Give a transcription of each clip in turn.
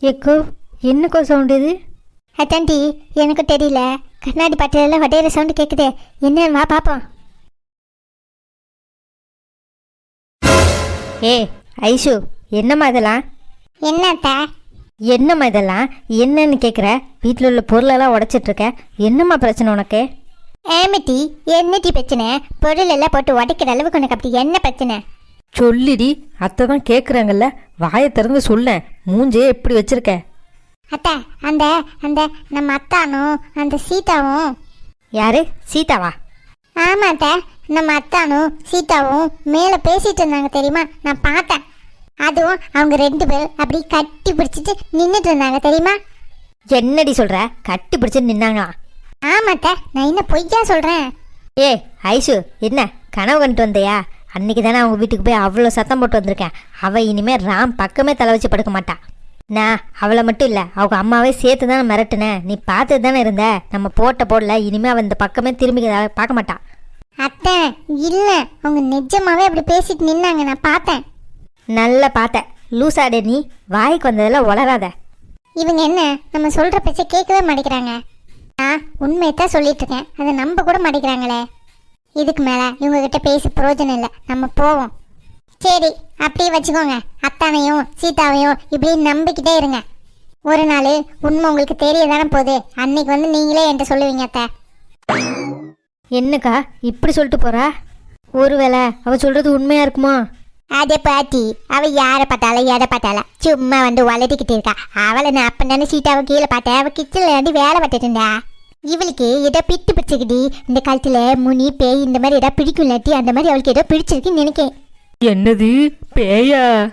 Echo என்னக்கோ sound இது? அத்தாண்டி எனக்கு தெரியல. கண்ணாடி பாட்டிலெல்லாம் வடையிற சவுண்டு கேட்குதே என்னன்னு வா பார்ப்போம் ஏ ஐஷு என்னம்மா இதெல்லாம்? என்னத்தா என்னம்மா இதெல்லாம்? என்னன்னு கேட்குற வீட்டில் உள்ள பொருளெல்லாம் உடைச்சிட்டு இருக்க என்னம்மா பிரச்சனை உனக்கு? ஏமிட்டி என்னட்டி பிரச்சனை? பொருள் எல்லாம் போட்டு உடைக்கிற அளவுக்கு உனக்கு அப்படி என்ன பிரச்சனை? சொல்லிடி அத்தை தான் கேட்குறாங்கல்ல வாயை திறந்து சொல்ல மூஞ்சே எப்படி வச்சிருக்க அத்தா அந்த அந்த நம்ம அத்தானும் அந்த சீதாவும். யாரு? சீதாவா? ஆமா அத்தா. நம்ம அத்தானும் சீதாவும் மேலே பேசிட்டு இருந்தாங்க தெரியுமா? நான் பார்த்தேன். அதுவும் அவங்க ரெண்டு பேர் அப்படி கட்டி பிடிச்சிட்டு நின்றுட்டு இருந்தாங்க தெரியுமா? என்னடி சொல்கிற கட்டி பிடிச்சி நின்னாங்களாம் ஆமாத்தா நான் என்ன பொய்யா சொல்கிறேன் ஏ ஐஷு என்ன? கனவு கண்டுட்டு வந்தியா? அன்னைக்கு தானே அவங்க வீட்டுக்கு போய் அவ்வளோ சத்தம் போட்டு வந்திருக்கேன். அவள் இனிமேல் ராம் பக்கமே தலை வச்சு படுக்க மாட்டா. நான் அவளை மட்டும் இல்லை அவங்க அம்மாவே சேர்த்து தானே மிரட்டுனேன் நீ பார்த்துட்டு தானே இருந்த? நம்ம போட்ட போடல இனிமேல் அவள் இந்த பக்கமே திரும்பி பார்க்க மாட்டா. அத்தை இல்லை அவங்க நிஜமாவே அப்படி பேசிட்டு நின்னாங்க. நான் பார்த்தேன். நல்லா பார்த்தேன். லூசாடே நீ வாய்க்கு வந்ததெல்லாம் உளராத இவங்க என்ன நம்ம சொல்ற பேச்ச கேட்கவே மாட்டேங்கிறாங்க. நான் உண்மையை தான் சொல்லிட்டு இருக்கேன். அதை நம்ப கூட மாட்டேங்கிறாங்களே. இதுக்கு மேல இவங்க கிட்ட பேசி பிரயோஜனம் இல்லை. நம்ம போவோம். சரி அப்படியே வச்சுக்கோங்க. அத்தானையும் சீதாவையும் இப்படி நம்பிக்கிட்டே இருங்க. ஒரு நாள் உண்மை உங்களுக்கு தெரிய தானே போகுது. அன்னைக்கு வந்து நீங்களே என்கிட்ட சொல்லுவீங்க அத்தை. என்னக்கா இப்படி சொல்லிட்டு போறா? ஒருவேளை அவ சொல்றது உண்மையா இருக்குமோ? அதே பாட்டி அவ யாரை பார்த்தாலும் எதை பார்த்தாலும் சும்மா வந்து வளர்த்திக்கிட்டு இருக்கா. அவளை நான் அப்ப தானே சீட்டாவை கீழே பார்த்தேன். அவ கிச்சன்ல வந்து வேலை பார்த்துட்டு இருந்தா? இவளுக்கு ஏதோ பிட்டு பிடிச்சிக்கிடி இந்த காலத்துல முனி பேய் இந்த மாதிரி ஏதோ பிடிக்கும் இல்லாட்டி அந்த மாதிரி அவளுக்கு ஏதோ பிடிச்சிருக்குன்னு நினைக்கேன். என்னது? பேயா?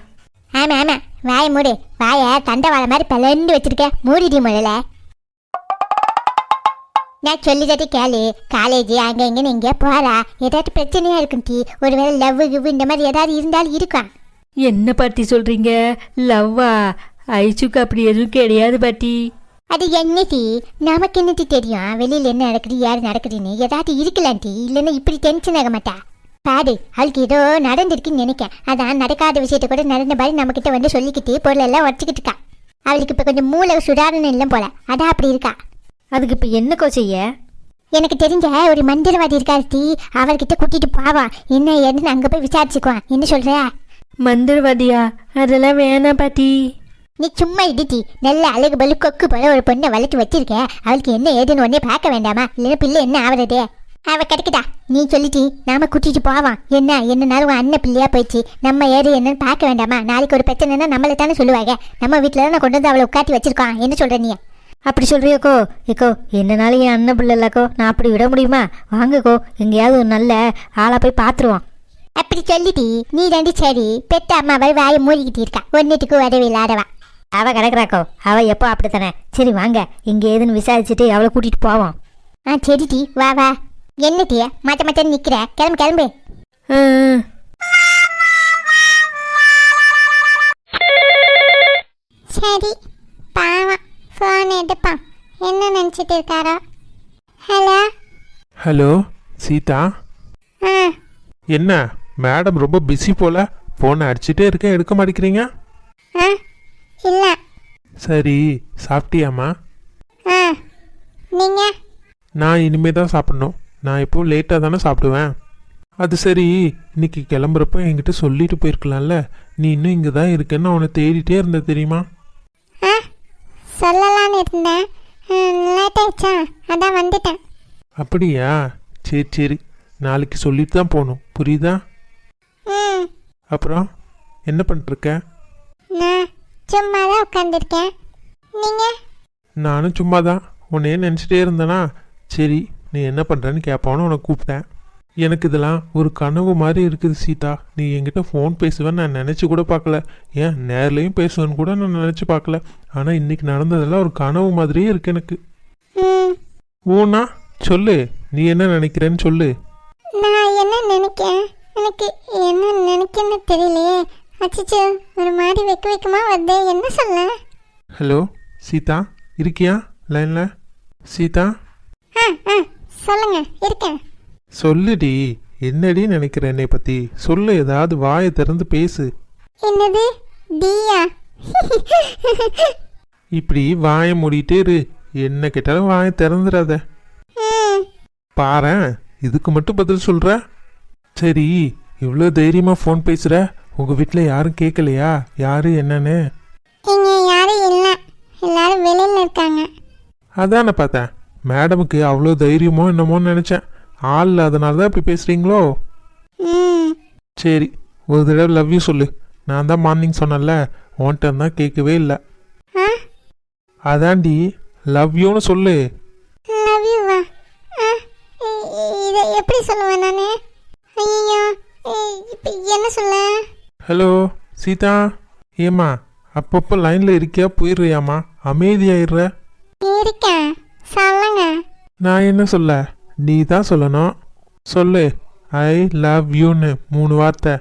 ஆமா ஆமா. வாய மூடு. வாய தண்டவாள மாதிரி பலண்டு வச்சிருக்க. மூடிடி முதல்ல. நான் சொல்லிதாட்டி கேளு. காலேஜ் அங்க இங்கன்னு எங்கேயா போறா. ஏதாச்சும் பிரச்சனையா இருக்கும் டி. ஒருவேளை லவ் கிவ் இந்த மாதிரி ஏதாவது இருந்தாலும் இருக்கும் என்ன பாட்டி சொல்றீங்க? லவ்வா ஐசுக்கு அப்படி எதுவும் கிடையாது பாட்டி. அது என்னடி? நமக்கு என்னடி தெரியும்? வெளியில என்ன நடக்குது யாரு நடக்குதுன்னு? ஏதாவது இருக்கலாம் டி இல்லைன்னா இப்படி டென்ஷன் ஆக மாட்டா. பாரு அவளுக்கு ஏதோ நடந்திருக்குன்னு நினைக்கேன் அதான் நடக்காத விஷயத்த கூட நடந்த மாதிரி நம்ம கிட்ட வந்து சொல்லிக்கிட்டு பொருள் எல்லாம் உடச்சிக்கிட்டு இருக்கா. அவளுக்கு இப்ப கொஞ்சம் மூளை சுடாரணம் இல்லை போல. அதான் அப்படி இருக்கா. அதுக்கு இப்போ என்னக்கோ செய்ய? எனக்கு தெரிஞ்ச ஒரு மந்திரவாதி இருக்காரு டி. அவர்கிட்ட கூட்டிட்டு போவா. என்ன ஏதுன்னு அங்க போய் விசாரிச்சுக்குவான். என்ன சொல்ற? மந்திரவாதியா? அதெல்லாம் வேணாம் பாட்டி. நீ சும்மா இடிட்டி நல்ல அழகு பலு கொக்கு போல ஒரு பொண்ணை வளர்த்து வச்சிருக்க. அவளுக்கு என்ன ஏதுன்னு உடனே பார்க்க வேண்டாமா? இல்லைன்னா பிள்ளை என்ன ஆவறதே? அவ கிடைக்குதா. நீ சொல்லிட்டி நாம கூட்டிட்டு போவான் என்ன என்னனாலும் உன் அண்ணன் பிள்ளையா போயிடுச்சு. நம்ம ஏது என்னன்னு பார்க்க வேண்டாமா? நாளைக்கு ஒரு பிரச்சனைனா நம்மளை தானே சொல்லுவாங்க. நம்ம வீட்டில் தானே கொண்டு வந்து அவளை உட்காத்தி வச்சிருக்கோம் என்ன சொல்ற நீ? அப்படி சொல்றியோக்கோ ஏக்கோ என்னனாலும் என் அண்ணன் பிள்ளை இல்லக்கோ நான் அப்படி விட முடியுமா? வாங்கக்கோ எங்கேயாவது ஒரு நல்ல ஆளாக போய் பார்த்துருவோம். அப்படி சொல்லிட்டி. நீ ரெண்டு சரி. பெத்த அம்மாவை வாயை மூடிக்கிட்டு இருக்கா. ஒன்னுட்டுக்கு உதவி இல்லாதவா? அவ கிடக்குறாக்கோ. அவ எப்போ அப்படித்தானே சரி வாங்க. இங்கே ஏதுன்னு விசாரிச்சுட்டு அவளை கூட்டிட்டு போவோம். ஆ சரிடி வா வா. என்ன டீ? மாட்ட மாட்டேன்னு நிக்கிற. கிளம்பு கிளம்பு. ஆ, சரி. பாவம். ஃபோன் எடுப்பான். என்ன நினச்சிட்டு இருக்காரோ? ஹலோ? ஹலோ சீதா? ஆ. என்ன? மேடம் ரொம்ப பிஸி போல. ஃபோனை அடிச்சுட்டே இருக்க எடுக்க மாட்டேங்கிறீங்க? ஆ. இல்லை. சரி சாப்பிட்டியாம்மா? ஆ நீங்கள் நான் இனிமே தான் சாப்பிடணும். நான் இப்போ லேட்டாக தானே சாப்பிடுவேன். அது சரி இன்னைக்கு கிளம்புறப்ப என்கிட்ட சொல்லிட்டு போயிருக்கலாம்ல. நீ இன்னும் இங்கே தான் இருக்கேன்னு அவனை தேடிட்டே இருந்த தெரியுமா? ஆ சொல்லலான்னு இருந்தேன். லேட் ஆயிடுச்சா? அதான் வந்துட்டேன். அப்படியா? சரி சரி. நாளைக்கு சொல்லிட்டு தான் போகணும். புரியுதா? ம். அப்புறம் என்ன பண்ணிருக்க நான் சும்மா தான் உட்காந்துருக்கேன் நீங்கள் நானும் சும்மா தான் உன்னையே நினச்சிட்டே இருந்தேனா? சரி நீ என்ன பண்ணுறேன்னு கேட்பான்னு உனக்கு கூப்பிட்டேன். எனக்கு இதெல்லாம் ஒரு கனவு மாதிரி இருக்குது சீதா. நீ என்கிட்ட ஃபோன் பேசுவேன்னு நான் நினச்சி கூட பார்க்கல. ஏன் நேர்லேயும் பேசுவேன்னு கூட நான் நினச்சி பார்க்கல. ஆனால் இன்னைக்கு நடந்ததெல்லாம் ஒரு கனவு மாதிரியே இருக்கு எனக்கு. ஊனா சொல்லு. நீ என்ன நினைக்கிறேன்னு சொல்லு. நான் என்ன நினைக்கிறேன் எனக்கு என்ன நினைக்கிறேன்னு தெரியலையே. அச்சிச்சோ ஒரு மாதிரி வெக்க வெக்கமா வருது? என்ன சொல்ல? ஹலோ சீதா இருக்கியா? லைனில்? சீதா? ஆ ஆ சொல்லுங்க இருக்கேன். சொல்லுடி என்னடி நினைக்கிற என்னை பத்தி? சொல்லு ஏதாவது வாயை திறந்து பேசு. என்னது? டியா? இப்படி வாயை மூடிட்டே இரு. என்ன கேட்டாலும் வாயை திறந்துடாத. ம். பாரேன் இதுக்கு மட்டும் பதில் சொல்ற? சரி இவ்வளோ தைரியமா ஃபோன் பேசுற? உங்க வீட்டில் யாரும் கேட்கலையா யாரு என்னன்னு? இங்க யாரும் இல்லை. எல்லாரும் வெளியில இருக்காங்க. அதான் பார்த்தேன். மேடமுக்கு அவ்வளோ தைரியமோ என்னமோன்னு நினச்சேன். ஆள் இல்லாதனால தான் இப்படி பேசுகிறீங்களோ சரி ஒரு தடவை லவ் யூ சொல்லு. நான் தான் மார்னிங் சொன்னேன்ல உன்கிட்ட தான் கேட்கவே இல்லை. ஆ? அதான்டி லவ் யூன்னு சொல்லு. லவ் யூவா இதை எப்படி சொல்லுவேன் நான்? ஐயோ இப்போ என்ன சொல்ல? ஹலோ சீதா. ஏம்மா அப்பப்போ லைனில் இருக்கியா? போயிடுறியாம்மா. அமைதியாயிடுற. இருக்கேன் சொல்லுங்க. நான் என்ன சொல்ல? நீ தான் சொல்லணும். சொல்லு. ஐ லவ் யூன்னு மூணு வார்த்தை.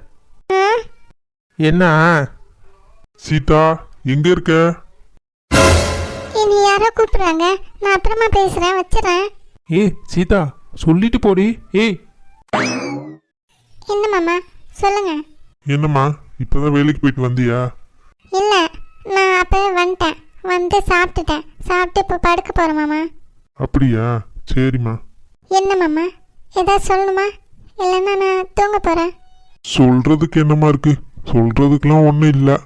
என்ன? சீதா எங்க இருக்க? என்னை யாரோ கூப்பிடுறாங்க. நான் அப்புறமா பேசுகிறேன் வச்சிடறேன் ஏய் சீதா சொல்லிட்டு போடி. ஏய். என்ன மாமா? சொல்லுங்க. என்னம்மா இப்பதான் வேலைக்கு போயிட்டு வந்தியா? இல்லை நான் அப்போவே வந்துட்டேன். வந்து சாப்பிட்டுட்டேன். சாப்பிட்டு இப்போ படுக்க போகிறேன் மாமா. அப்படியா? சரிம்மா. என்ன மாமா? ஏதாவது சொல்லணுமா? இல்லைன்னா நான் தூங்க போகிறேன் சொல்றதுக்கு என்னம்மா இருக்கு? சொல்றதுக்கெல்லாம் ஒன்றும் இல்லை.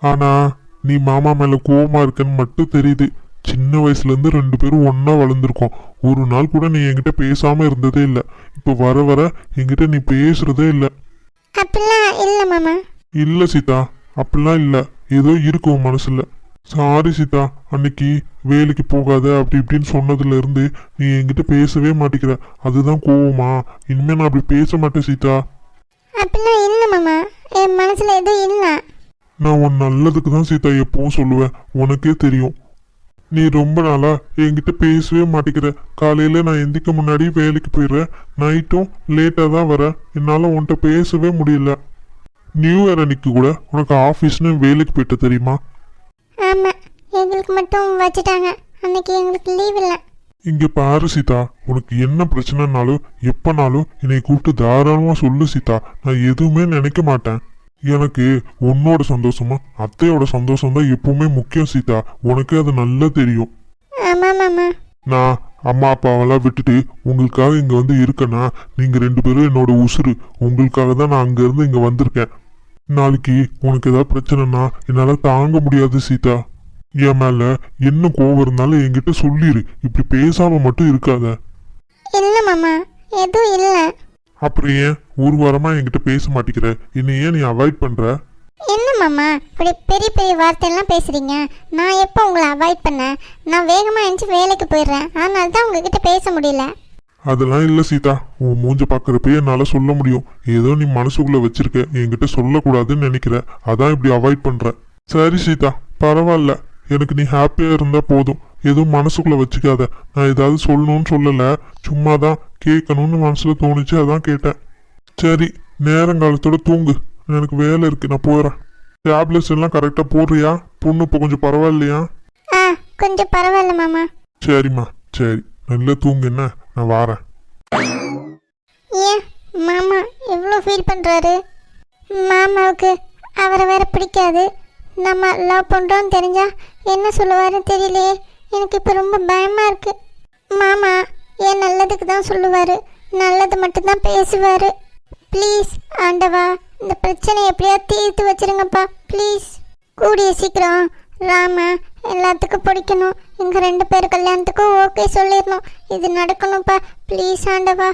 ஆனா நீ மாமா மேல கோவமா இருக்கன்னு மட்டும் தெரியுது. சின்ன வயசுல இருந்து ரெண்டு பேரும் ஒண்ணா வளர்ந்துருக்கோம். ஒரு நாள் கூட நீ என்கிட்ட பேசாம இருந்ததே இல்லை. இப்போ வர வர என்கிட்ட நீ பேசுறதே இல்லை. அப்படிலாம் இல்லை மாமா. இல்ல சீதா. அப்படிலாம் இல்ல. ஏதோ இருக்கு உன் மனசுல. சாரி சீதா. அன்னைக்கு வேலைக்கு போகாத அப்படி இப்படின்னு சொன்னதுல இருந்து நீ என்கிட்ட பேசவே மாட்டேங்கிற. அதுதான் கோவமா. இனிமே நான் அப்படி பேச மாட்டேன் சீதா. அப்படிலாம் இல்லை மாமா. என் மனசில் எதுவும் இல்லை. நான் உன் நல்லதுக்கு தான் சீதா எப்பவும் சொல்லுவேன். உனக்கே தெரியும். நீ ரொம்ப நாளா என்கிட்ட பேசவே மாட்டேங்கிற. காலையில நான் எந்திக்க முன்னாடி வேலைக்கு போயிடுறேன். நைட்டும் லேட்டாக தான் வரேன் என்னால் உன்கிட்ட பேசவே முடியல. நியூ இயர் அன்னைக்கு கூட உனக்கு ஆஃபீஸ்னு வேலைக்கு போயிட்ட தெரியுமா? ஆமாம் எங்களுக்கு மட்டும் வச்சுட்டாங்க. அன்னைக்கு எங்களுக்கு லீவ் இல்லை. இங்க பாரு சீதா உனக்கு என்ன பிரச்சனைனாலும் எப்பனாலும் என்னை கூப்பிட்டு தாராளமா சொல்லு சீதா. நான் எதுவுமே நினைக்க மாட்டேன். எனக்கு உன்னோட சந்தோஷமா அத்தையோட சந்தோஷம் தான் எப்பவுமே முக்கியம் சீதா. உனக்கு அது நல்லா தெரியும். நான் அம்மா அப்பாவெல்லாம் விட்டுட்டு உங்களுக்காக இங்க வந்து இருக்கேன்னா நீங்க ரெண்டு பேரும் என்னோட உசுரு உங்களுக்காக தான் நான் அங்க இருந்து இங்க வந்திருக்கேன். நாளைக்கு உனக்கு ஏதாவது பிரச்சனைனா என்னால தாங்க முடியாது சீதா. என் மேல என்ன கோவம் இருந்தாலும் என்கிட்ட சொல்லிரு. இப்படி பேசாம மட்டும் இருக்காத. இல்லை மாமா. எதுவும் இல்லை. அப்புறம் ஏன் ஒரு வாரமா என்கிட்ட பேச மாட்டேங்கிற? என்னை ஏன் நீ அவாய்ட் பண்ற? என்ன மாமா இப்படி பெரிய பெரிய வார்த்தையெல்லாம் பேசுகிறீங்க நான் எப்போ உங்களை அவாய்ட் பண்ணேன்? நான் வேகமாக எழுந்துச்சி வேலைக்கு போயிடுறேன். அதனால தான் உங்ககிட்ட பேச முடியல. அதெல்லாம் இல்ல சீதா. உன் மூஞ்ச பாக்குறப்ப என்னால சொல்ல முடியும். ஏதோ நீ மனசுக்குள்ள வச்சிருக்க. என்கிட்ட சொல்லக்கூடாதுன்னு நினைக்கிற. அதான் இப்படி அவாய்ட் பண்ற. சரி சீதா பரவாயில்ல. எனக்கு நீ ஹாப்பியா இருந்தா போதும். எதுவும் மனசுக்குள்ள வச்சுக்காத. நான் ஏதாவது சொல்லணும்னு சொல்லல. சும்மா தான் கேட்கணும்னு மனசுல தோணுச்சு அதான் கேட்டேன். சரி நேரங்காலத்தோட தூங்கு. எனக்கு வேலை இருக்கு நான் போறேன். டேப்லெட்ஸ் எல்லாம் கரெக்டா போடுறியா? பொண்ணு இப்போ கொஞ்சம் பரவாயில்லையா? ஆ கொஞ்சம் பரவாயில்ல மாமா. சரிம்மா சரி. நல்லா தூங்கு என்ன? நான் வாரேன். ஏன் மாமா எவ்வளோ ஃபீல் பண்ணுறாரு மாமாவுக்கு அவரை வேற பிடிக்காது. நம்ம லவ் பண்ணுறோன்னு தெரிஞ்சா என்ன சொல்லுவாருன்னு தெரியலையே. எனக்கு இப்போ ரொம்ப பயமாக இருக்குது மாமா ஏன் நல்லதுக்கு தான் சொல்லுவார். நல்லது மட்டும்தான் பேசுவார். ப்ளீஸ் ஆண்டவா இந்த பிரச்சனையை எப்படியா தீர்த்து வச்சிருங்கப்பா. ப்ளீஸ் கூடிய சீக்கிரம் ராம எல்லாத்துக்கும் பிடிக்கணும். எங்கள் ரெண்டு பேர் கல்யாணத்துக்கும் ஓகே சொல்லிடணும். இது நடக்கணும்ப்பா. ப்ளீஸ் ஆண்டவா.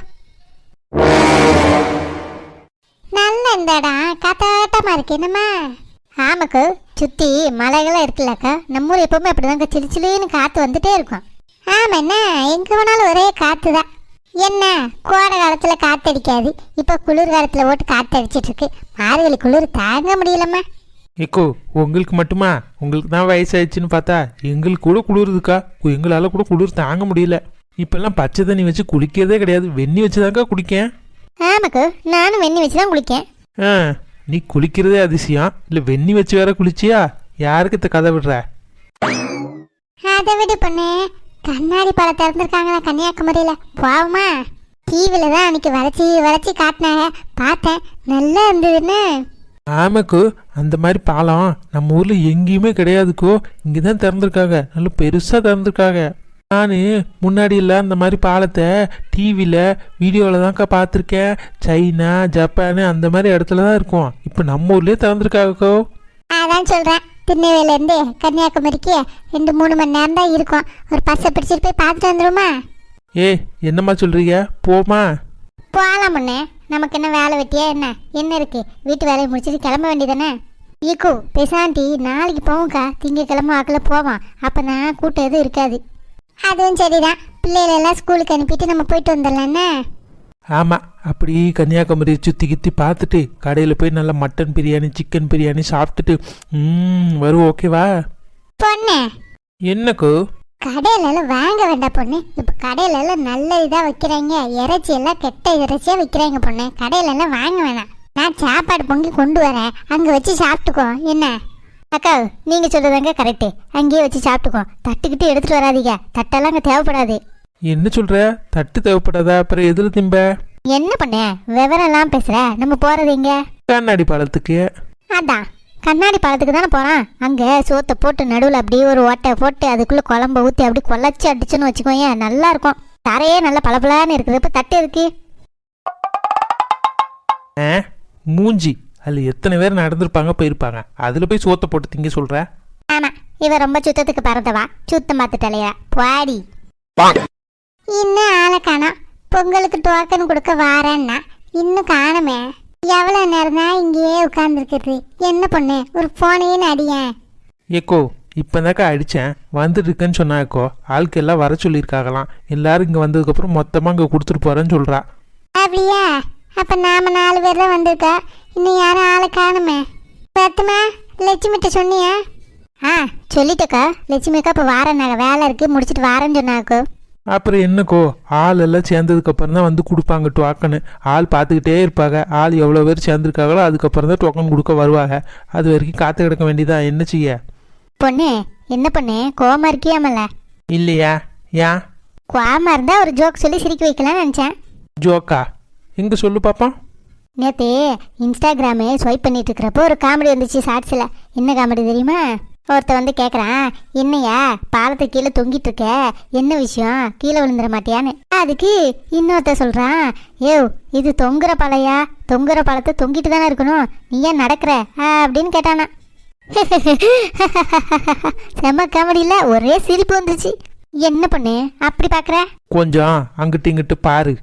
நல்ல இந்தடா காத்தாட்டமா இருக்கு. என்னம்மா? ஆமாக்கு சுத்தி மலைகள்லாம் இருக்குல்லக்கா. நம்ம ஊர் எப்பவுமே அப்படிதாங்க சிலு சிலுன்னு காத்து வந்துட்டே இருக்கும். ஆமா என்ன எங்க வேணாலும் ஒரே காத்து தான். என்ன கோடை காலத்துல காத்தடிக்காது. இப்போ குளிர் காலத்துல ஓட்டு காத்தடிச்சிட்டு இருக்கு மார்கழி குளிர் தாங்க முடியலம்மா. ஏக்கோ உங்களுக்கு மட்டுமா? உங்களுக்கு தான் வயசாயிடுச்சுன்னு பார்த்தா எங்களுக்கு கூட குளிருதுக்கா. எங்களால் கூட குளிர் தாங்க முடியல. இப்பெல்லாம் பச்சை தண்ணி வச்சு குளிக்கிறதே கிடையாது. வெந்நி வச்சு தான்க்கா குடிக்கேன் ஆமாக்கு நானும் வெண்ணி வச்சு தான் குளிக்கேன். ஆ. நீ குளிக்கிறதே அதிசயம். இல்லை வெந்நி வச்சு வேற குளிச்சியா? யாருக்கு இந்த கதை விடுற? அதை விட பொண்ணு. கண்ணாடி பழம் திறந்துருக்காங்களா கன்னியாகுமரியில? போவோமா? டிவில தான் அன்னைக்கு வளைச்சி வளைச்சி காட்டினாங்க. பார்த்தேன். நல்லா இருந்ததுன்னு. ஆமாக்கோ அந்த மாதிரி பாலம் நம்ம ஊரில் எங்கேயுமே கிடையாதுக்கோ இங்கே தான் திறந்துருக்காங்க. நல்ல பெருசாக திறந்துருக்காங்க. நான் முன்னாடி இல்லை அந்த மாதிரி பாலத்தை டிவியில் வீடியோவில் தான்க்கா பார்த்துருக்கேன். சைனா ஜப்பானு அந்த மாதிரி இடத்துல தான் இருக்கும். இப்போ நம்ம ஊர்லேயே திறந்துருக்காங்கக்கோ அதான் சொல்றேன். திருநெல்வேலியிலேருந்து கன்னியாகுமரிக்கு ரெண்டு மூணு மணி நேரம் தான் இருக்கும். ஒரு பஸ்ஸை பிடிச்சிட்டு போய் பார்த்துட்டு வந்துருமா? ஏ என்னம்மா சொல்கிறீங்க போமா? போகலாம் முன்னே. நமக்கு என்ன வேலை வெட்டியா என்ன? என்ன இருக்கு? வீட்டு வேலையை முடிச்சிட்டு கிளம்ப வேண்டியதானே? ஈக்கு பெசாண்டி நாளைக்கு போவோம்க்கா. திங்கக்கிழமை வாக்கில் போவோம் அப்போ தான் கூட்டம் எதுவும் இருக்காது. அதுவும் சரிதான். பிள்ளைகளை எல்லாம் ஸ்கூலுக்கு அனுப்பிட்டு நம்ம போயிட்டு வந்துடலாண்ணே ஆமாம் அப்படி கன்னியாகுமரி சுற்றி கித்தி பார்த்துட்டு கடையில் போய் நல்லா மட்டன் பிரியாணி சிக்கன் பிரியாணி சாப்பிட்டுட்டு ம் வரும் ஓகேவா பொண்ணு. என்னக்கோ கடையில எல்லாம் வாங்க வேண்டாம் பொண்ணு. இப்போ கடையில எல்லாம் நல்ல இதாக வைக்கிறாங்க. இறைச்சி எல்லாம் கெட்ட இறைச்சியா விற்கிறாங்க பொண்ணு. கடையில எல்லாம் வாங்க வேணாம். நான் சாப்பாடு பொங்கி கொண்டு வரேன். அங்கே வச்சு சாப்பிட்டுக்கோ என்ன? அக்கா நீங்கள் சொல்கிறதாங்க கரெக்டு அங்கேயே வச்சு சாப்பிட்டுக்கோ. தட்டுக்கிட்டு எடுத்துகிட்டு வராதீங்க. தட்டெல்லாம் அங்கே தேவைப்படாது. என்ன சொல்கிற தட்டு தேவைப்படாதா? அப்புறம் எதில் திம்ப? என்ன பண்ண? விவரம்லாம் பேசுகிற நம்ம போகிறது எங்க? கண்ணாடி பாலத்துக்கு. அதான். கண்ணாடி பாலத்துக்கு தானே போகிறான் அங்கே சோத்தை போட்டு நடுவில் அப்படியே ஒரு ஓட்டை போட்டு அதுக்குள்ளே குழம்ப ஊற்றி அப்படி கொள்ளச்சி அடிச்சுன்னு வச்சுக்கோங்க நல்லா இருக்கும். தரையே நல்லா பளபளன்னு இருக்குது. இப்போ தட்டு இருக்கு மூஞ்சி. அதில் எத்தனை பேர் நடந்திருப்பாங்க போயிருப்பாங்க. அதில் போய் சோத்தை போட்டு திங்க சொல்கிற ஆமாம் இவ ரொம்ப சுத்தத்துக்கு பறந்தவா சுத்தம் பார்த்துட்டலையா பாடி. இன்னும் ஆளை காணோம். பொங்கலுக்கு டோக்கன் கொடுக்க வாரேன்னா இன்னும் காணுமே. எவ்வளோ நேரம் தான் இங்கேயே உட்காந்துருக்குது என்ன பொண்ணு? ஒரு ஃபோனையும் அடியேன் ஏக்கோ இப்போதாக்கா அடித்தேன் வந்துட்டு இருக்கேன்னு சொன்னாக்கோ ஆளுக்கு எல்லாம் வர சொல்லியிருக்காங்களாம். எல்லாரும் இங்கே வந்ததுக்கப்புறம் மொத்தமாக இங்கே கொடுத்துட்டு போகிறேன்னு சொல்கிறா அப்படியா? அப்போ நாம நாலு பேர் தான் வந்திருக்கா. இன்னும் யாரும் ஆளை காணுமே? பத்துமா லட்சுமிட்ட சொன்னியா? ஆ சொல்லிட்டக்கா. லட்சுமிக்கா இப்போ வாரேன் நாங்கள் வேலை இருக்குது முடிச்சிட்டு வாரேன்னு சொன்னாக்கோ. அப்புறம் என்னக்கோ? ஆள் எல்லாம் சேர்ந்ததுக்கப்புறம் தான் வந்து கொடுப்பாங்க டோக்கனு. ஆள் பார்த்துக்கிட்டே இருப்பாங்க. ஆள் எவ்வளோ பேர் சேர்ந்துருக்காங்களோ அதுக்கப்புறம் தான் டோக்கன் கொடுக்க வருவாங்க. அது வரைக்கும் காத்து கிடக்க வேண்டியதா என்ன செய்ய? பொண்ணு என்ன பொண்ணு? கோவமா இருக்கியாமல்ல இல்லையா? ஏன் கோவமா இருந்தா ஒரு ஜோக் சொல்லி சிரிக்க வைக்கலாம்னு நினச்சேன். ஜோக்கா எங்கே சொல்லு பாப்பா. நேற்று இன்ஸ்டாகிராமு ஸ்வைப் பண்ணிட்டு இருக்கிறப்போ ஒரு காமெடி வந்துச்சு ஷார்ட்ஸில். என்ன காமெடி தெரியுமா? ஒருத்த வந்து கேட்குறான் என்னையா பாலத்தை கீழே தொங்கிட்டு இருக்க என்ன விஷயம்? கீழே விழுந்துட மாட்டியான்னு? அதுக்கு இன்னொருத்த சொல்கிறான் ஏவ் இது தொங்குற பாலையா? தொங்குற பாலத்தை தொங்கிட்டு தானே இருக்கணும். நீ ஏன் நடக்கிற? அப்படின்னு கேட்டானா. செம்ம காமெடியில் ஒரே சிரிப்பு வந்துருச்சு என்ன பண்ணு? அப்படி பார்க்குற கொஞ்சம் அங்கிட்டு இங்கிட்டு பாரு.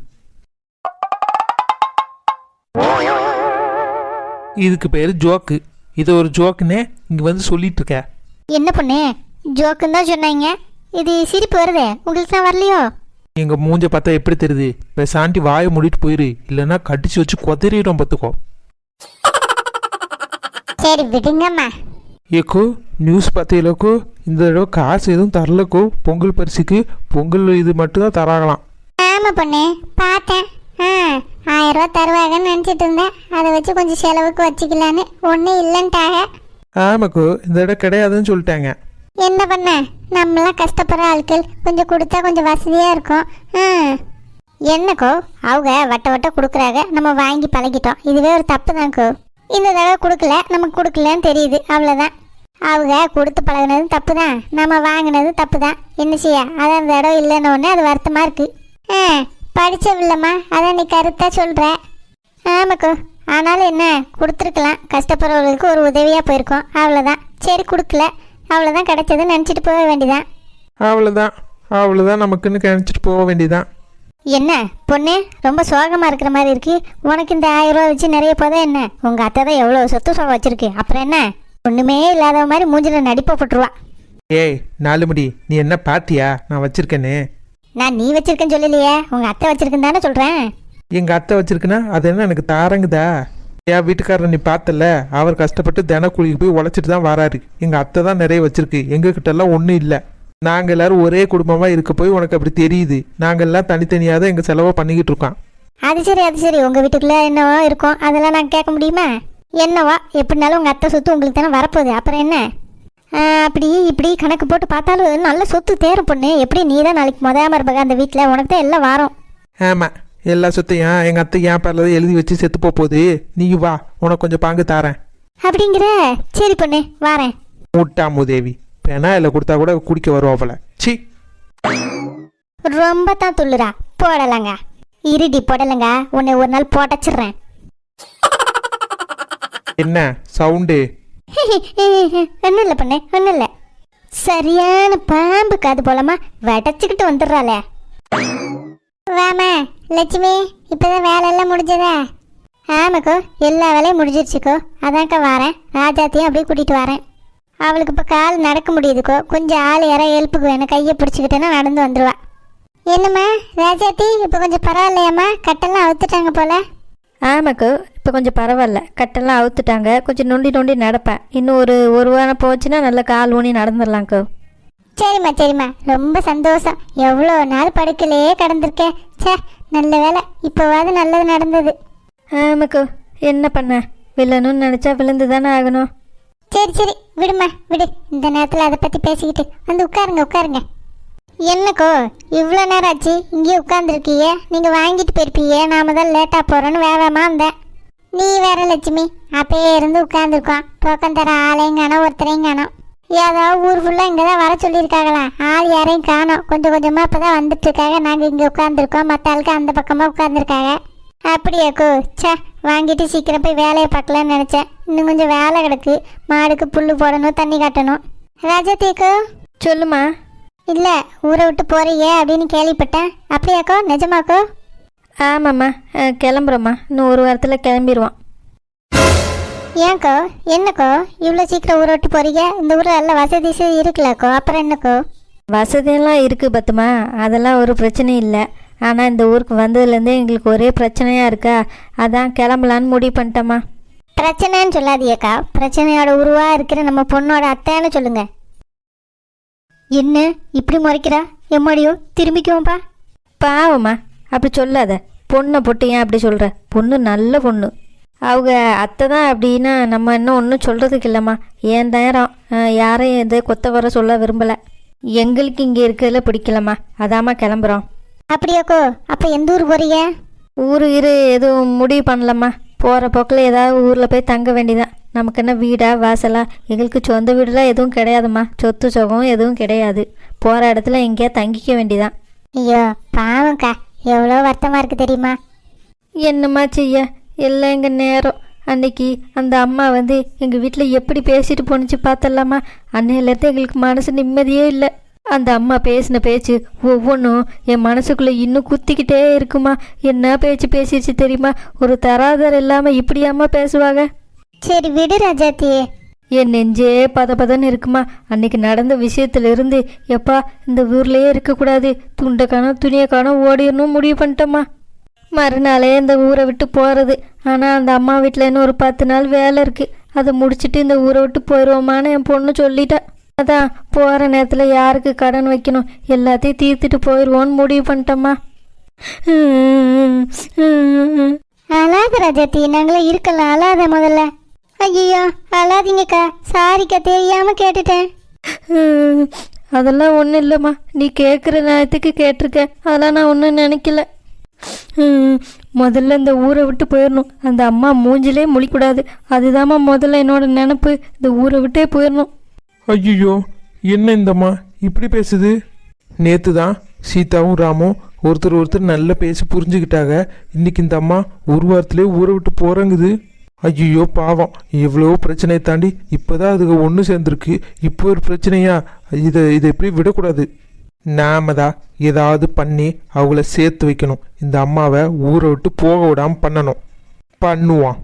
இதுக்கு பேர் ஜோக்கு. இது ஒரு ஜோக்குன்னு இங்கே வந்து சொல்லிட்டு இருக்க என்ன பண்ணு? ஜோக்குன்னு தான் சொன்னாங்க. இது சிரிப்பு வருதே? உங்களுக்கு தான் வரலையோ? எங்கள் மூஞ்ச பார்த்தா எப்படி தெரியுது? பேசாண்டி வாயை மூடிட்டு போயிரு. இல்லைன்னா கடிச்சு வச்சு கொதறிடும் பார்த்துக்கோ. சரி விடுங்கம்மா. ஏக்கோ நியூஸ் பார்த்தீங்களக்கோ இந்த தடவை காசு எதுவும் தரலக்கோ பொங்கல் பரிசுக்கு பொங்கல் இது மட்டும்தான் தராங்களாம். ஆமா பொண்ணு பார்த்தேன். ஆ ஆயிரம் ரூபா தருவாங்கன்னு நினச்சிட்டு இருந்தேன் அதை வச்சு கொஞ்சம் செலவுக்கு வச்சுக்கலான்னு. ஒன்றும் இல்லைன்ட்டாங்க ஆமாக்கோ இந்த தடவை கிடையாதுன்னு சொல்லிட்டாங்க. என்ன பண்ண? நம்மளாம் கஷ்டப்படுற ஆட்கள் கொஞ்சம் கொடுத்தா கொஞ்சம் வசதியாக இருக்கும். என்னக்கோ அவங்க வட்ட வட்ட கொடுக்குறாங்க. நம்ம வாங்கி பழகிட்டோம். இதுவே ஒரு தப்பு தான்க்கோ இந்த தடவை கொடுக்கல நமக்கு கொடுக்கலன்னு தெரியுது. அவ்வளோதான் அவங்க கொடுத்து பழகுனதும் தப்பு தான். நம்ம வாங்கினது தப்பு தான். என்ன செய்ய? அதான் இந்த தடவை இல்லைன்னு அது வருத்தமாக இருக்குது ஆ. படித்தவில்லம்மா அதான் நீ கருத்தாக சொல்கிற ஆமாக்கோ. ஆனாலும் என்ன? கொடுத்துருக்கலாம். கஷ்டப்படுறவங்களுக்கு ஒரு உதவியாக போயிருக்கோம். அவ்வளோதான் சரி கொடுக்கல. அவ்வளோதான் கிடைச்சதுன்னு நினச்சிட்டு போக வேண்டியதான் அவ்வளோதான் அவ்வளோதான் நமக்குன்னு கிடச்சிட்டு போக வேண்டியதான் என்ன? பொண்ணு ரொம்ப சோகமாக இருக்கிற மாதிரி இருக்கு. உனக்கு இந்த ஆயிரம் ரூபா வச்சு நிறைய போதா என்ன? உங்கள் அத்தை தான் எவ்வளோ சொத்து சோகம் வச்சிருக்கு. அப்புறம் என்ன? ஒன்றுமே இல்லாத மாதிரி மூஞ்சில நடிப்பை போட்டுருவா. ஏய் நாலு முடி நீ என்ன பாத்தியா? நான் வச்சிருக்கேன்னு நான் நீ வச்சிருக்கேன்னு சொல்லலையே உங்கள் அத்தை வச்சிருக்கேன்னு தானே சொல்கிறேன் எங்கள் அத்தை வச்சிருக்குன்னா அது என்ன எனக்கு தாரங்குதா? என் வீட்டுக்காரர் நீ பார்த்தல அவர் கஷ்டப்பட்டு தினக்கூலிக்கு போய் உழைச்சிட்டு தான் வராரு. எங்கள் அத்தை தான் நிறைய வச்சிருக்கு எங்ககிட்ட எல்லாம் ஒன்றும் இல்லை. நாங்கள் எல்லாரும் ஒரே குடும்பமாக இருக்க போய் உனக்கு அப்படி தெரியுது. நாங்கள் எல்லாம் தனித்தனியாக தான் எங்கள் செலவை பண்ணிக்கிட்டு இருக்கோம். அது சரி அது சரி உங்கள் வீட்டுக்குள்ளே என்னவோ இருக்கும் அதெல்லாம் நான் கேட்க முடியுமா? என்னவோ எப்படினாலும் உங்கள் அத்தை சொத்து உங்களுக்கு தானே வரப்போகுது அப்புறம் என்ன? அப்படி இப்படி கணக்கு போட்டு பார்த்தாலும் நல்ல சொத்து தேர பொண்ணு. எப்படி நீ தான் நாளைக்கு மொதல் இருப்பக அந்த வீட்டில் உனக்கு தான் எல்லாம் வாரம். ஆமாம் எல்லா சொத்தையும் எங்கள் அத்தை என் பேரில் எழுதி வச்சு செத்து போக போகுது. நீ வா உனக்கு கொஞ்சம் பங்கு தாரேன். அப்படிங்கிற? சரி பொண்ணு வாரேன். முட்டா மூதேவி பெனாயில் கொடுத்தா கூட குடிக்க வருவாப்புல சி. ரொம்ப தான் துள்ளுறா. போடலங்க. இருடி போடலங்க. உன்னை ஒரு நாள் போட்டச்சிடுறேன் என்ன சவுண்டு? ஒன்றும் இல்லை பொண்ணு ஒன்றும் இல்லை. சரியான பாம்பு காது போலமா வடைச்சிக்கிட்டு வந்துடுறாளே. வாமா லட்சுமி இப்போதான் வேலையெல்லாம் முடிஞ்சதா? ஆமாக்கோ எல்லா வேலையும் முடிஞ்சிருச்சுக்கோ. அதான்க்கா வரேன் ராஜாத்தையும் அப்படியே கூட்டிகிட்டு வரேன். அவளுக்கு இப்போ கால் நடக்க முடியுதுக்கோ. கொஞ்சம் ஆள் யாராவது ஹெல்ப்புக்கு வேணும் கையை பிடிச்சிக்கிட்டேன்னா நடந்து வந்துடுவா என்னம்மா ராஜாத்தி இப்போ கொஞ்சம் பரவாயில்லையாம்மா? கட்டெல்லாம் அவுத்துட்டாங்க போல. ஆமாக்கோ இப்போ கொஞ்சம் பரவாயில்ல. கட்டெல்லாம் அவுத்துட்டாங்க. கொஞ்சம் நொண்டி நொண்டி நடப்பேன். இன்னும் ஒரு ஒரு வாரம் போச்சுன்னா நல்லா கால் ஊனி நடந்துடலாங்க்கோ சரிம்மா சரிம்மா. ரொம்ப சந்தோஷம். எவ்வளோ நாள் படுக்கலையே கடந்திருக்கேன் ச்சே நல்ல வேலை இப்போவாது நல்லது நடந்தது. ஆமாக்கோ. என்ன பண்ண? வில்லணும்னு நினச்சா விழுந்து தானே ஆகணும். சரி சரி. விடுமா விடு. இந்த நேரத்தில் அதை பற்றி பேசிக்கிட்டு வந்து உட்காருங்க உட்காருங்க. என்னக்கோ இவ்வளோ நேரம் ஆச்சு இங்கேயே உட்காந்துருக்கீங்க நீங்கள் வாங்கிட்டு போயிருப்பீங்க நாம தான் லேட்டாக போகிறோன்னு வேகமாக வந்தேன். நீ வேற லட்சுமி அப்பயே இருந்து உட்காந்துருக்கோம் டோக்கன் தர ஆளையும் காணோம் ஒருத்தரையும் காணும். ஏதோ ஊர் ஃபுல்லாக இங்கே தான் வர சொல்லியிருக்காங்களா? ஆள் யாரையும் காணோம். கொஞ்சம் கொஞ்சமாக இப்போ தான் வந்துட்டுருக்காங்க. நாங்கள் இங்கே உட்காந்துருக்கோம் மற்ற ஆளுக்கு அந்த பக்கமாக உட்காந்துருக்காங்க அப்படியாக்கோ ச்சே வாங்கிட்டு சீக்கிரம் போய் வேலையை பார்க்கலான்னு நினச்சேன். இன்னும் கொஞ்சம் வேலை கிடக்கு. மாடுக்கு புல் போடணும் தண்ணி காட்டணும். ராஜாத்தியக்கோ சொல்லுமா இல்லை ஊரை விட்டு போறீங்க அப்படின்னு கேள்விப்பட்டேன். அப்படியாக்கோ நிஜமாக்கோ? ஆமாம்மா கிளம்புறோம்மா. இன்னும் ஒரு வாரத்தில் கிளம்பிடுவான் ஏன்க்கோ என்னக்கோ? இவ்வளோ சீக்கிரம் ஊரை விட்டு போறீங்க? இந்த ஊரில் நல்ல வசதி இருக்குல்லக்கோ? அப்புறம் என்னக்கோ? வசதியெல்லாம் இருக்குது பத்துமா? அதெல்லாம் ஒரு பிரச்சனையும் இல்லை. ஆனால் இந்த ஊருக்கு வந்ததுலேருந்தே எங்களுக்கு ஒரே பிரச்சனையாக இருக்கா? அதான் கிளம்பலான்னு முடிவு பண்ணிட்டோம்மா. பிரச்சனைன்னு சொல்லாதியக்கா பிரச்சனையோட உருவா இருக்கிற நம்ம பொண்ணோட அத்தைன்னு சொல்லுங்க. என்ன இப்படி முறைக்கிறா? எம்மாடியோ திரும்பிக்குவோம்ப்பா பாவம்மா அப்படி சொல்லாத. பொண்ணை போட்டு ஏன் அப்படி சொல்கிற பொண்ணு நல்ல பொண்ணு. அவங்க அத்தை தான் அப்படின்னா நம்ம இன்னும் ஒன்றும் சொல்கிறதுக்கு இல்லைம்மா. ஏன் நேரம்? அஹ், யாரையும் எது கொத்த வர சொல்ல விரும்பலை. எங்களுக்கு இங்கே இருக்கிறதுல பிடிக்கலம்மா. அதாம்மா கிளம்புறோம். அப்படியாக்கோ அப்போ எந்த ஊர் போறீங்க? ஊர் இரு எதுவும் முடிவு பண்ணலம்மா. போகிற போக்கில் ஏதாவது ஊரில் போய் தங்க வேண்டியதான் நமக்கு என்ன வீடா வாசலா? எங்களுக்கு சொந்த வீடுலாம் எதுவும் கிடையாதும்மா. சொத்து சுகம் எதுவும் கிடையாது. போகிற இடத்துல எங்கேயா தங்கிக்க வேண்டியதான் ஐயோ பாவம்க்கா. எவ்வளோ வருத்தமாக இருக்கு தெரியுமா? என்னம்மா செய்ய? எல்லாம் எங்கள் நேரம். அன்னைக்கு அந்த அம்மா வந்து எங்கள் வீட்டில் எப்படி பேசிட்டு போணுச்சு பார்த்தலாமா அன்னையிலேருந்து எங்களுக்கு மனசு நிம்மதியே இல்லை. அந்த அம்மா பேசின பேச்சு ஒவ்வொன்றும் என் மனசுக்குள்ளே இன்னும் குத்திக்கிட்டே இருக்குமா? என்ன பேச்சு பேசிடுச்சு தெரியுமா? ஒரு தராதரம் இல்லாமல் இப்படியாம்மா பேசுவாங்க? சரி விடு ராஜாத்தி என் நெஞ்சே பத பதன்னு இருக்குமா? அன்னைக்கு நடந்த விஷயத்திலிருந்து எப்பா இந்த ஊர்லயே இருக்கக்கூடாது. துண்டை காணோம் துணியை காணோம் ஓடிடணும் முடிவு பண்ணிட்டோம்மா மறுநாளே இந்த ஊரை விட்டு போகிறது ஆனால் அந்த அம்மா வீட்டில் இன்னும் ஒரு பத்து நாள் வேலை இருக்குது அதை முடிச்சிட்டு இந்த ஊரை விட்டு போயிடுவோமான்னு என் பொண்ணு சொல்லிட்டா. அதான் போகிற நேரத்தில் யாருக்கு கடன் வைக்கணும்? எல்லாத்தையும் தீர்த்துட்டு போயிடுவோன்னு முடிவு பண்ணிட்டோம்மா அழாத ராஜாத்தி நாங்களும் இருக்கலாம் அழாத முதல்ல. ஐயோ அழாதீங்கக்கா சாரிக்கா தெரியாம கேட்டுட்டேன். அதெல்லாம் ஒன்றும் இல்லைம்மா. நீ கேட்குற நேரத்துக்கு கேட்டிருக்க. அதெல்லாம் நான் ஒன்றும் நினைக்கல. முதல்ல இந்த ஊரை விட்டு போயிடணும் அந்த அம்மா மூஞ்சிலே முழிக்கூடாது. அதுதாம்மா முதல்ல என்னோட நினப்பு. இந்த ஊரை விட்டே போயிடணும் ஐயோ என்ன இந்தம்மா? இப்படி பேசுது? நேத்து தான் சீதாவும் ராமும் ஒருத்தர் ஒருத்தர் நல்லா பேசி புரிஞ்சுக்கிட்டாங்க. இன்னைக்கு இந்த அம்மா ஒரு வாரத்திலே ஊரை விட்டு போறங்குது. ஐயோ பாவம். இவ்வளோ பிரச்சனையை தாண்டி இப்போதான் அதுக்கு ஒன்று சேர்ந்துருக்கு. இப்போ ஒரு பிரச்சனையா? இதை இதை எப்படி விடக்கூடாது? நாம தான் ஏதாவது பண்ணி அவங்கள சேர்த்து வைக்கணும். இந்த அம்மாவை ஊரை விட்டு போக விடாமல் பண்ணணும். பண்ணுவான்.